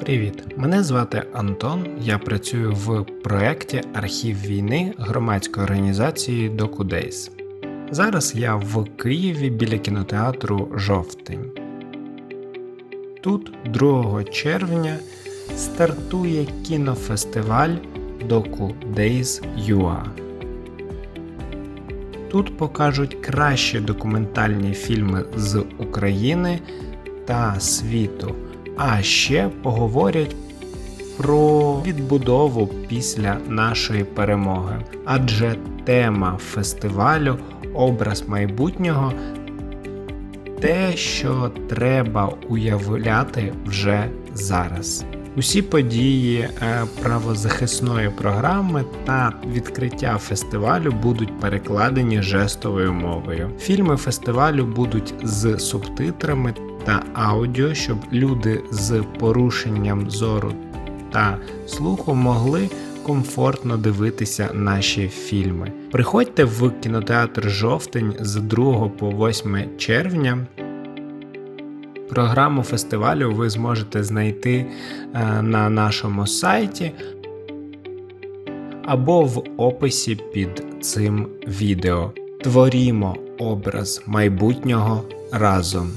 Привіт! Мене звати Антон. Я працюю в проєкті Архів війни громадської організації DocuDays. Зараз я в Києві біля кінотеатру Жовтень. Тут 2 червня стартує кінофестиваль DocuDays UA. Тут покажуть кращі документальні фільми з України та світу, а ще поговорять про відбудову після нашої перемоги. Адже тема фестивалю Образ майбутнього те, що треба уявляти вже зараз. Усі події е, правозахисної програми та відкриття фестивалю будуть перекладені жестовою мовою. Фільми фестивалю будуть з субтитрами та аудіо, щоб люди з порушенням зору та слуху могли комфортно дивитися наші фільми. Приходьте в кінотеатр Жовтень з 2 по 8 червня. Програму фестивалю ви зможете знайти е, на нашому сайті або в описі під цим відео. Творімо образ майбутнього разом.